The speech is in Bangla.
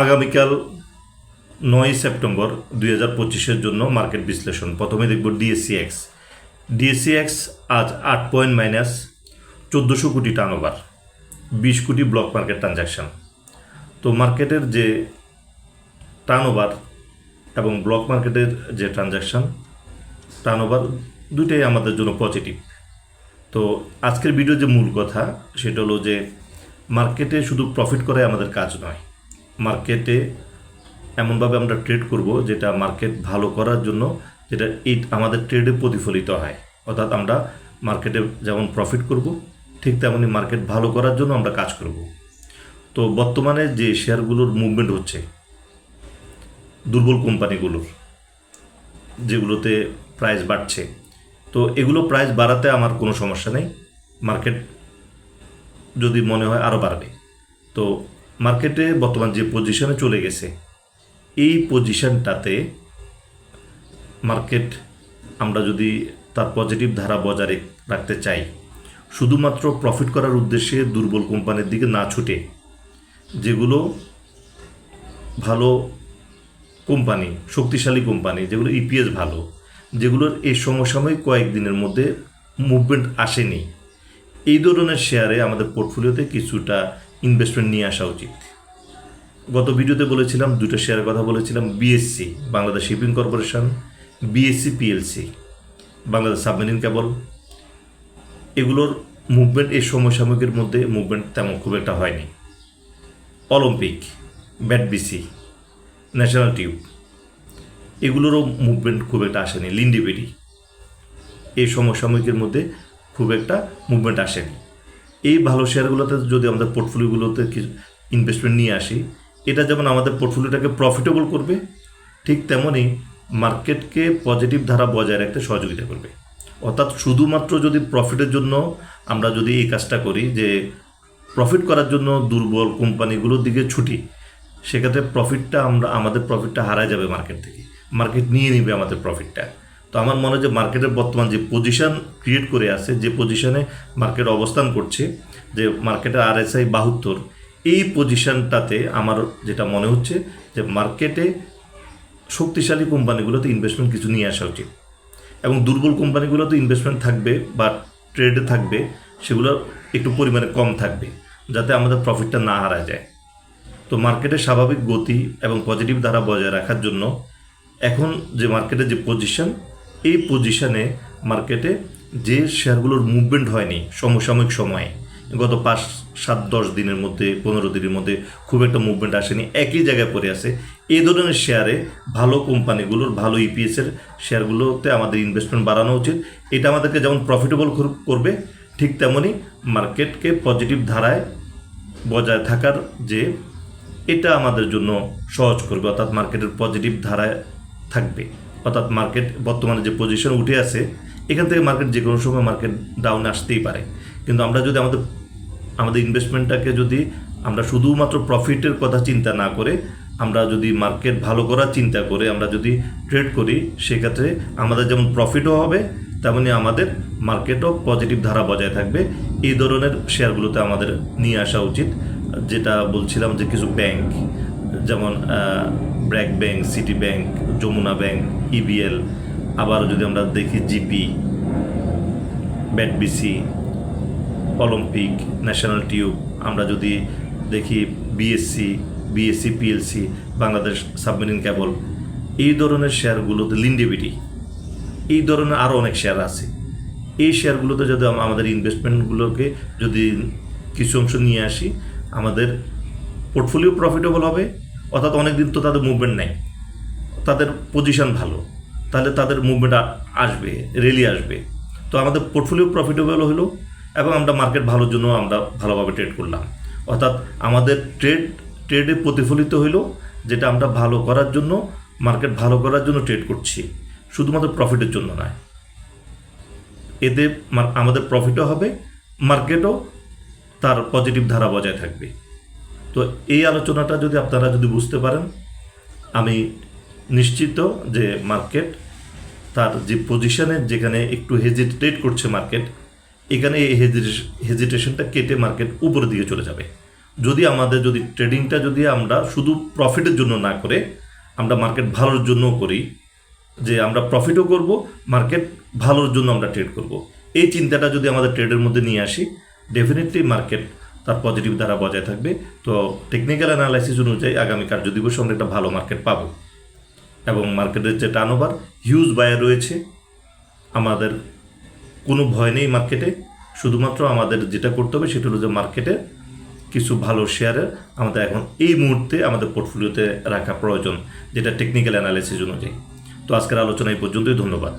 আগামীকাল নয় সেপ্টেম্বর দুই হাজার পঁচিশের জন্য মার্কেট বিশ্লেষণ। প্রথমে দেখব ডিএসসিএক্স ডিএসসিএক্স আজ আট পয়েন্ট মাইনাস চোদ্দোশো কোটি টার্ন ওভার বিশ কোটি ব্লক মার্কেট ট্রানজাকশন তো মার্কেটের যে টার্ন ওভার এবং ব্লক মার্কেটের যে ট্রানজাকশন টার্ন ওভার দুইটাই আমাদের জন্য পজিটিভ তো আজকের ভিডিও যে মূল কথা, সেটা হলো যে মার্কেটে শুধু প্রফিট করাই আমাদের কাজ নয় মার্কেটে এমনভাবে আমরা ট্রেড করব যেটা মার্কেট ভালো করার জন্য, যেটা এই আমাদের ট্রেডে প্রতিফলিত হয়। অর্থাৎ আমরা মার্কেটে যেমন প্রফিট করব, ঠিক তেমনই মার্কেট ভালো করার জন্য আমরা কাজ করব। তো বর্তমানে যে শেয়ারগুলোর মুভমেন্ট হচ্ছে, দুর্বল কোম্পানিগুলোর, যেগুলোতে প্রাইস বাড়ছে, তো এগুলো প্রাইস বাড়াতে আমার কোনো সমস্যা নেই। মার্কেট যদি মনে হয় আরও বাড়বে। তো মার্কেটে বর্তমান যে পজিশনে চলে গেছে, এই পজিশনটাতে মার্কেট আমরা যদি তার পজিটিভ ধারা বজায় রাখতে চাই, শুধুমাত্র প্রফিট করার উদ্দেশ্যে দুর্বল কোম্পানির দিকে না ছুটে, যেগুলো ভালো কোম্পানি শক্তিশালী কোম্পানি যেগুলো ইপিএস ভালো, যেগুলোর এই সমসাময়িক কয়েকদিনের মধ্যে মুভমেন্ট আসেনি, এই ধরনের শেয়ারে আমাদের পোর্টফোলিওতে কিছুটা ইনভেস্টমেন্ট নিয়ে আসা উচিত। গত ভিডিওতে বলেছিলাম দুটো শেয়ারের কথা বলেছিলাম BSC Bangladesh shipping corporation BSC PLC Bangladesh submarine cable এগুলোর মুভমেন্ট এই সমসাময়িকের মধ্যে মুভমেন্ট তেমন খুব একটা হয়নি। অলিম্পিক ব্যাটবিসি ন্যাশনাল টিউব এগুলোরও মুভমেন্ট খুব একটা আসেনি লিন্ডিবেরি এই সমসাময়িকের মধ্যে খুব একটা মুভমেন্ট আসেনি। এই ভালো শেয়ারগুলোতে যদি আমাদের পোর্টফোলিওগুলোতে ইনভেস্টমেন্ট নিয়ে আসি, এটা যেমন আমাদের পোর্টফোলিওটাকে প্রফিটেবল করবে, ঠিক তেমনই মার্কেটকে পজিটিভ ধারা বজায় রাখতে সহযোগিতা করবে। অর্থাৎ শুধুমাত্র যদি প্রফিটের জন্য আমরা যদি এই কাজটা করি যে প্রফিট করার জন্য দুর্বল কোম্পানিগুলোর দিকে ছুটি, সেক্ষেত্রে প্রফিটটা আমরা, আমাদের প্রফিটটা হারায় যাবে মার্কেট থেকে। মার্কেট নিয়ে নিবে আমাদের প্রফিটটা তো আমার মনে হয় যে মার্কেটের বর্তমান যে পজিশন ক্রিয়েট করে আছে, যে পজিশনে মার্কেট অবস্থান করছে, যে মার্কেটের আরএসআই বাহাত্তর, এই পজিশনটাতে আমার যেটা মনে হচ্ছে যে মার্কেটে শক্তিশালী কোম্পানিগুলোতে ইনভেস্টমেন্ট কিছু নিয়ে আসা উচিত। এবং দুর্বল কোম্পানিগুলোতে ইনভেস্টমেন্ট থাকবে বা ট্রেডে থাকবে, সেগুলো একটু পরিমাণে কম থাকবে, যাতে আমাদের প্রফিটটা না হারা যায়। তো মার্কেটের স্বাভাবিক গতি এবং পজিটিভ ধারা বজায় রাখার জন্য এখন যে মার্কেটের যে পজিশন এই পজিশনে মার্কেটে যে শেয়ারগুলোর মুভমেন্ট হয়নি সমসাময়িক সময়ে, গত পাঁচ, সাত, দশ দিনের মধ্যে, পনেরো দিনের মধ্যে খুব একটা মুভমেন্ট আসেনি, একই জায়গায় পড়ে আছে। এই ধরনের শেয়ারে ভালো কোম্পানিগুলোর ভালো ইপিএসের শেয়ারগুলোতে আমাদের ইনভেস্টমেন্ট বাড়ানো উচিত। এটা আমাদেরকে যেমন প্রফিটেবল করবে, ঠিক তেমনই মার্কেটকে পজিটিভ ধারায় বজায় থাকার যে এটা আমাদের জন্য সহজ করবে, অর্থাৎ মার্কেটের পজিটিভ ধারায় থাকবে। অর্থাৎ মার্কেট বর্তমানে যে পজিশন উঠে আছে, এখান থেকে মার্কেট যে কোনো সময় মার্কেট ডাউন আসতেই পারে। কিন্তু আমরা যদি আমাদের আমাদের ইনভেস্টমেন্টটাকে যদি আমরা শুধুমাত্র প্রফিটের কথা চিন্তা না করে, আমরা যদি মার্কেট ভালো করার চিন্তা করে, আমরা যদি ট্রেড করি, সেক্ষেত্রে আমাদের যেমন প্রফিটও হবে, তেমনি আমাদের মার্কেটও পজিটিভ ধারা বজায় থাকবে। এই ধরনের শেয়ারগুলোতে আমাদের নিয়ে আসা উচিত। যেটা বলছিলাম যে কিছু ব্যাংক যেমন BRAC bank, city bank, Jamuna bank EBL আবার যদি আমরা দেখি GP BATBC, Olympic, national tube, আমরা যদি দেখি BSC BSC PLC Bangladesh submarine cable এই ধরনের শেয়ারগুলোতে লিন্ডিবিটি এই ধরনের আরও অনেক শেয়ার আছে। এই শেয়ারগুলোতে যদি আমাদের ইনভেস্টমেন্টগুলোকে যদি কিছু অংশ নিয়ে আসি, আমাদের পোর্টফোলিও প্রফিটেবল হবে অর্থাৎ অনেক দিন তো তাদের মুভমেন্ট নেই। তাদের পজিশন ভালো। তাহলে তাদের মুভমেন্ট আসবে রেলি আসবে। তো আমাদের পোর্টফোলিও প্রফিটেবল হলো এবং আমরা মার্কেট ভালোর জন্য আমরা ভালোভাবে ট্রেড করলাম। অর্থাৎ আমাদের ট্রেড ট্রেডে প্রতিফলিত হইল যেটা আমরা ভালো করার জন্য মার্কেট ভালো করার জন্য ট্রেড করছি। শুধুমাত্র প্রফিটের জন্য নয়। এতে আমাদের প্রফিটও হবে মার্কেটও তার পজিটিভ ধারা বজায় থাকবে। তো এই আলোচনাটা যদি আপনারা যদি বুঝতে পারেন, আমি নিশ্চিত যে মার্কেট তার যে পজিশনে যেখানে একটু হেজিটেট করছে মার্কেট, এখানে এই হেজিটেশনটা কেটে মার্কেট উপরের দিকে চলে যাবে। যদি আমাদের, যদি ট্রেডিংটা যদি আমরা শুধু প্রফিটের জন্য না করে, আমরা মার্কেট ভালোর জন্য করি, যে আমরা প্রফিটও করব, মার্কেট ভালোর জন্য আমরা ট্রেড করব। এই চিন্তাটা যদি আমাদের ট্রেডের মধ্যে নিয়ে আসি ডেফিনেটলি মার্কেট তার পজিটিভ দ্বারা বজায় থাকবে। তো টেকনিক্যাল অ্যানালাইসিস অনুযায়ী আগামী কার্যদিবসে আমরা একটা ভালো মার্কেট পাবো। এবং মার্কেটের যে টার্ন ওভার হিউজ বায়ার রয়েছে। আমাদের কোনো ভয় নেই মার্কেটে শুধুমাত্র আমাদের যেটা করতে হবে সেটা হলো যে মার্কেটে কিছু ভালো শেয়ারের আমাদের এখন এই মুহূর্তে আমাদের পোর্টফোলিওতে রাখা প্রয়োজন, যেটা টেকনিক্যাল অ্যানালাইসিস অনুযায়ী। তো আজকের আলোচনা এই পর্যন্তই, ধন্যবাদ।